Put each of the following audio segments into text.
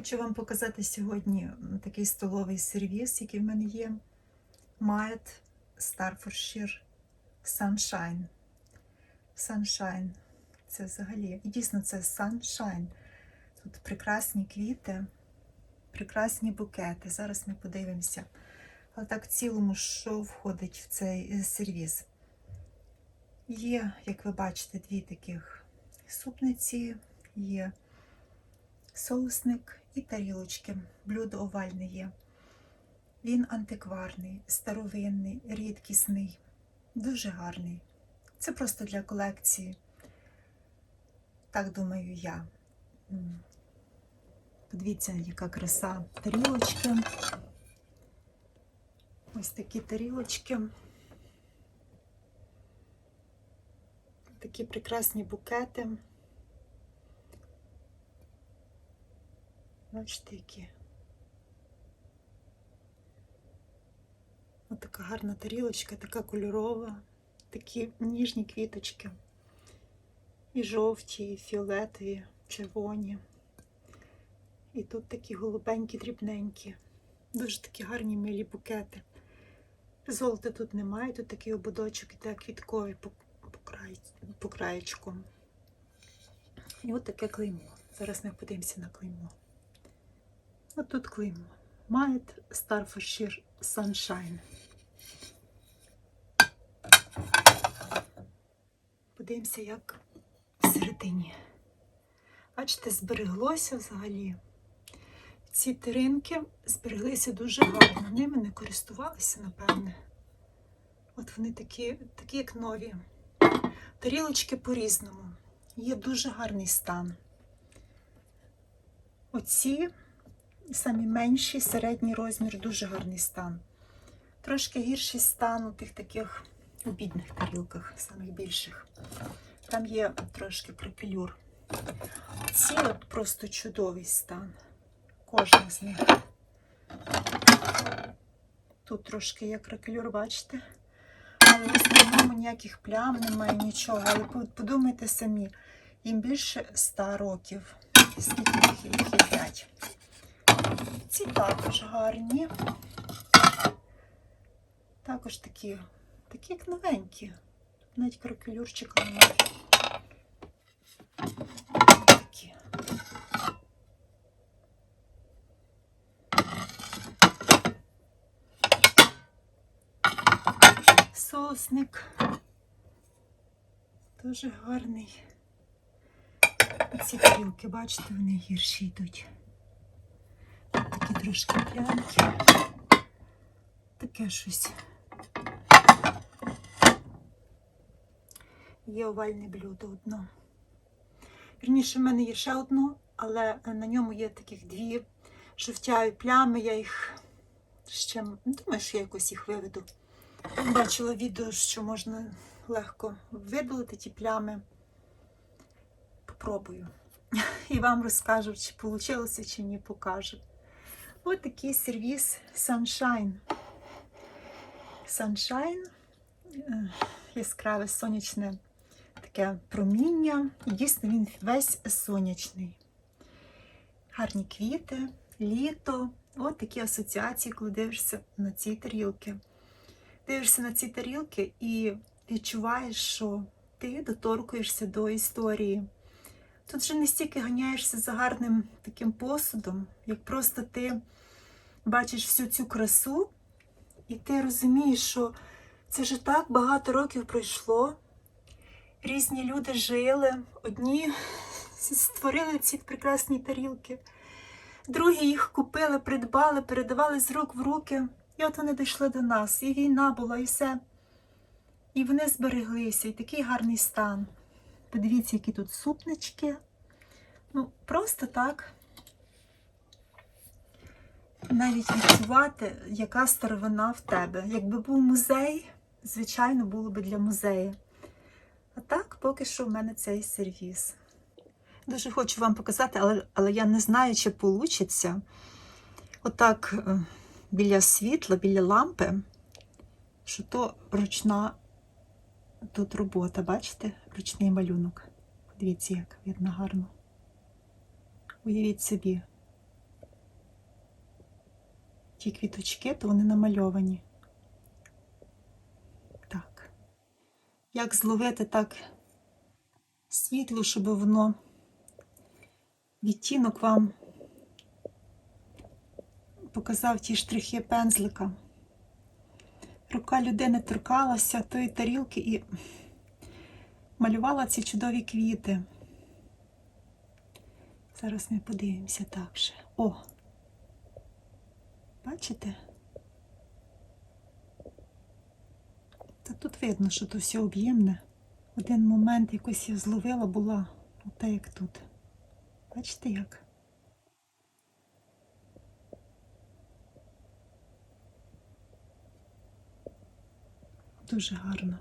Хочу вам показати сьогодні такий столовий сервіс, який в мене є. Mild Staffordshire Sunshine. Sunshine. Це взагалі. І дійсно це Sunshine. Тут прекрасні квіти, прекрасні букети. Зараз ми подивимося. Але так в цілому, що входить в цей е, сервіс? Є, як ви бачите, дві таких супниці, є соусник і тарілочки. Блюдо овальне є. Він антикварний, старовинний, рідкісний, дуже гарний. Це просто для колекції. Так думаю я. Подивіться, яка краса тарілочки. Ось такі тарілочки. Такі прекрасні букети. Бачите, які. Ось така гарна тарілочка, така кольорова, такі ніжні квіточки. І жовті, і фіолетові, червоні. І тут такі голубенькі, дрібненькі. Дуже такі гарні милі букети. Золота тут немає, тут такий ободочок іде квітковий по, край, по краєчку. І от таке клеймо. Зараз ми подивимося на клеймо. От тут клеймо. Mild Staffordshire Sunshine. Подивимося, як всередині. Бачите, збереглося взагалі. Ці теринки збереглися дуже гарно. Ними не користувалися, напевне. От вони такі, такі як нові. Тарілочки по-різному. Є дуже гарний стан. Оці самі менші, середній розмір, дуже гарний стан. Трошки гірший стан у тих таких обідних тарілках, самих більших. Там є трошки крапелюр. Ці от просто чудовий стан. Кожна з них. Тут трошки є кракелюр, бачите? Але в основному ніяких плям немає, нічого. Але подумайте самі, їм більше 100 років. Скільки їх їдять. Ці також гарні. Також такі, такі як новенькі. Навіть кракелюрчика немає. Такі. Соусник. Дуже гарний. Ці тарілки, бачите, вони гірші йдуть. Трошки плянки. Таке щось. Є овальне блюдо одно. Вірніше, в мене є ще одно, але на ньому є таких дві жовтяві плями. Я їх ще думаю, що я якось їх виведу. Бачила відео, що можна легко видалити ті плями. Попробую. І вам розкажу, чи вийшло, чи ні, покажу. Ось такий сервіс Sunshine. Sunshine, е, яскраве сонячне таке проміння. І дійсно він весь сонячний. Гарні квіти, літо. Ось такі асоціації, коли дивишся на ці тарілки. Дивишся на ці тарілки і відчуваєш, що ти доторкуєшся до історії. Тут вже не стільки ганяєшся за гарним таким посудом, як просто ти бачиш всю цю красу, і ти розумієш, що це вже так багато років пройшло. Різні люди жили, одні створили ці прекрасні тарілки, другі їх купили, придбали, передавали з рук в руки. І от вони дійшли до нас. І війна була, і все. І вони збереглися, і такий гарний стан. Подивіться, які тут супнички. Ну, просто так. Навіть відчувати, яка старовина в тебе. Якби був музей, звичайно, було б для музею. А так, поки що в мене цей сервіс. Дуже хочу вам показати, але, але я не знаю, чи вийде. Отак е, біля світла, біля лампи, що то ручна тут робота, бачите? Ручний малюнок. Дивіться, як видно гарно. Уявіть собі, ті квіточки, то вони намальовані. Так. Як зловити так світло, щоб воно відтінок вам показав ті штрихи пензлика. Рука людини торкалася тої тарілки і малювала ці чудові квіти. Зараз ми подивимося так ще. О! Бачите? Та тут видно, що то все об'ємне. Один момент якось я зловила була, ота як тут. Бачите як? Дуже гарно.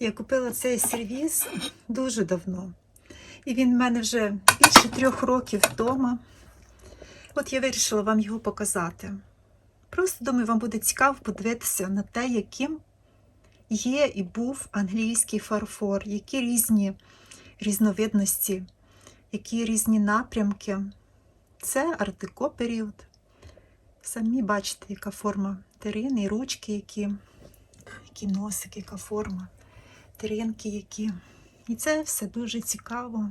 Я купила цей сервіз дуже давно. І він в мене вже більше трьох років вдома. От я вирішила вам його показати. Просто думаю, вам буде цікаво подивитися на те, яким є і був англійський фарфор, які різні різновидності, які різні напрямки. Це артико період. Самі бачите, яка форма терини, і ручки, які, які носик, яка форма, теринки які. І це все дуже цікаво.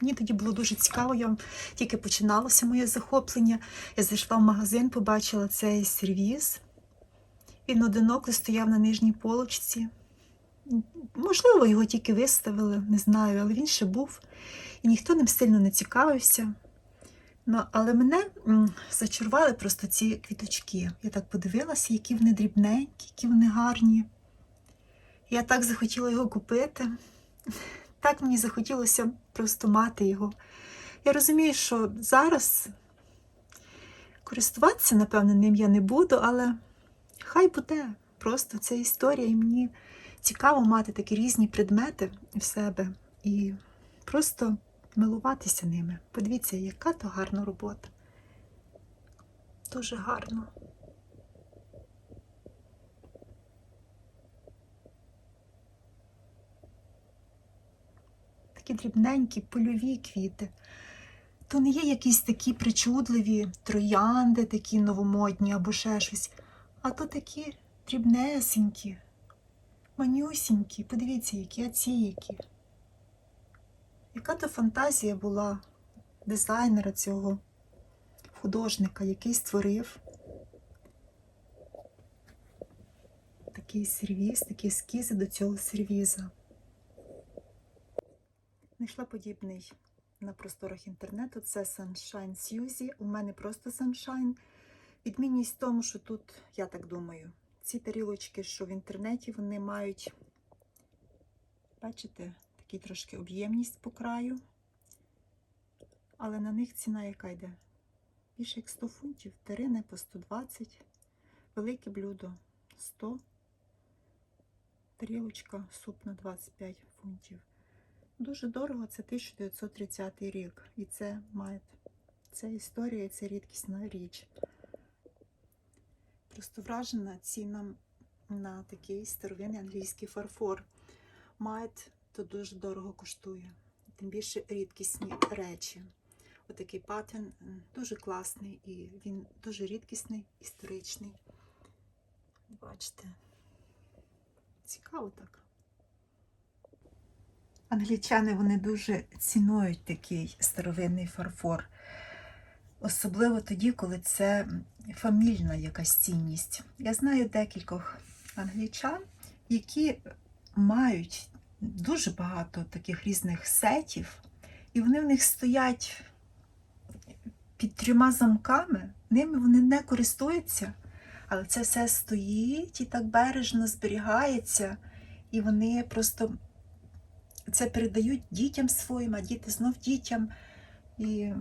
Мені тоді було дуже цікаво, я тільки починалося моє захоплення. Я зайшла в магазин, побачила цей сервіз. Він одиноко стояв на нижній полочці. Можливо, його тільки виставили, не знаю, але він ще був. І ніхто ним сильно не цікавився. Ну, але мене зачарували просто ці квіточки. Я так подивилася, які вони дрібненькі, які вони гарні. Я так захотіла його купити. Так мені захотілося просто мати його. Я розумію, що зараз користуватися, напевно, ним я не буду, але хай буде. Просто це історія, і мені цікаво мати такі різні предмети в себе і просто милуватися ними. Подивіться, яка то гарна робота. Дуже гарно. Такі дрібненькі польові квіти. То не є якісь такі причудливі троянди, такі новомодні або ще щось, а то такі дрібнесенькі, манюсінькі. Подивіться, які а ці які. Яка то фантазія була дизайнера цього художника, який створив такий сервіз, такі ескізи до цього сервіза. Знайшла подібний на просторах інтернету. Це Sunshine Suzy. У мене просто Sunshine. Відмінність в тому, що тут, я так думаю, ці тарілочки, що в інтернеті, вони мають, бачите, такий трошки об'ємність по краю. Але на них ціна яка йде? Більше як 100 фунтів, терини по 120, велике блюдо 100, тарілочка, суп на 25 фунтів. Дуже дорого, це 1930 рік. І це має це історія, і це рідкісна річ. Просто вражена цінам на такий старовинний англійський фарфор. Мает то дуже дорого коштує. Тим більше рідкісні речі. Отакий паттерн дуже класний і він дуже рідкісний, історичний. Бачите, цікаво так. Англічани вони дуже цінують такий старовинний фарфор. Особливо тоді, коли це фамільна якась цінність. Я знаю декількох англічан, які мають дуже багато таких різних сетів, і вони в них стоять під трьома замками, ними вони не користуються, але це все стоїть і так бережно зберігається, і вони просто це передають дітям своїм, а діти знов дітям. І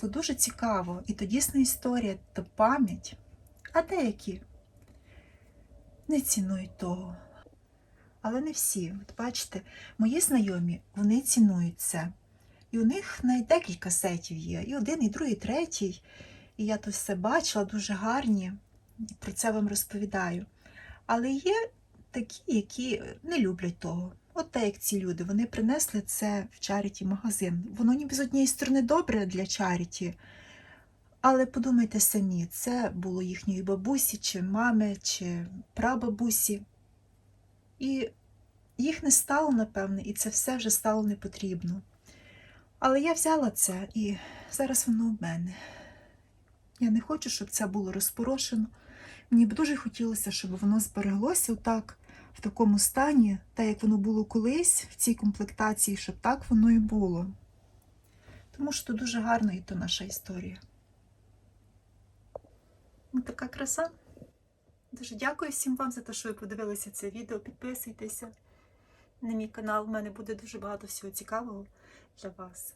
це дуже цікаво. І то дійсна історія, то пам'ять. А деякі не цінують того. Але не всі. От бачите, мої знайомі, вони цінують це. І у них навіть декілька сетів є. І один, і другий, і третій. І я то все бачила, дуже гарні. Про це вам розповідаю. Але є такі, які не люблять того. От так як ці люди, вони принесли це в чаріті магазин. Воно ніби з однієї сторони добре для чаріті, Але подумайте самі, це було їхньої бабусі, чи мами, чи прабабусі. І їх не стало, напевне, і це все вже стало не потрібно. Але я взяла це і зараз воно в мене. Я не хочу, щоб це було розпорошено. Мені б дуже хотілося, щоб воно збереглося так, в такому стані, так як воно було колись, в цій комплектації, щоб так воно і було. Тому що то дуже гарна і то наша історія. Ну, така краса. Дуже дякую всім вам за те, що ви подивилися це відео. Підписуйтеся на мій канал. У мене буде дуже багато всього цікавого для вас.